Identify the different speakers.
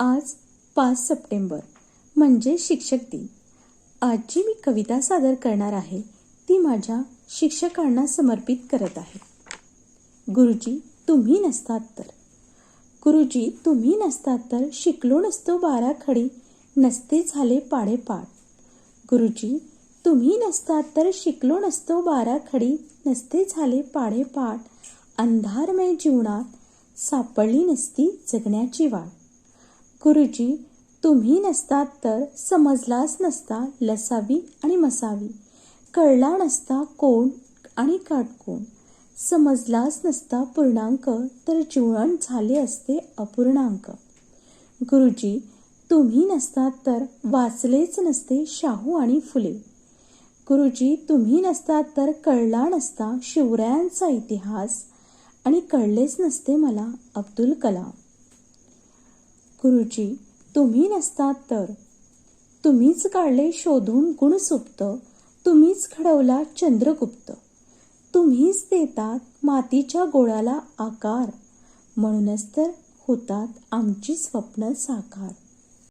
Speaker 1: आज पाच सप्टेंबर म्हणजे शिक्षक दिन. आज जी मी कविता सादर करणार आहे ती माझ्या शिक्षकांना समर्पित करत आहे. गुरुजी तुम्ही नसतात तर. गुरुजी तुम्ही नसतात तर शिकलो नसतो बारा खडी नसते झाले पाडेपाठ गुरुजी तुम्ही नसतात तर शिकलो नसतो बारा खडी नसते झाले पाडेपाठ अंधारमय जीवनात सापडली नसती जगण्याची वाट. गुरुजी तुम्ही नसतात तर समजलाच नसता लसावी आणि मसावी. कळला नसता कोण आणि काटकोण समजलाच नसता पूर्णांक तर जीवन झाले असते अपूर्णांक. गुरुजी तुम्ही नसतात तर वाचलेच नसते शाहू आणि फुले. गुरुजी तुम्ही नसतात तर कळला नसता शिवरायांचा इतिहास आणि कळलेच नसते मला अब्दुल कलाम. गुरुजी तुम्ही नसतात तर. तुम्हीच काढले शोधून गुणसुप्त तुम्हीच घडवला चंद्रगुप्त. तुम्हीच देतात मातीच्या गोळ्याला आकार म्हणूनच तर होतात आमची स्वप्न साकार.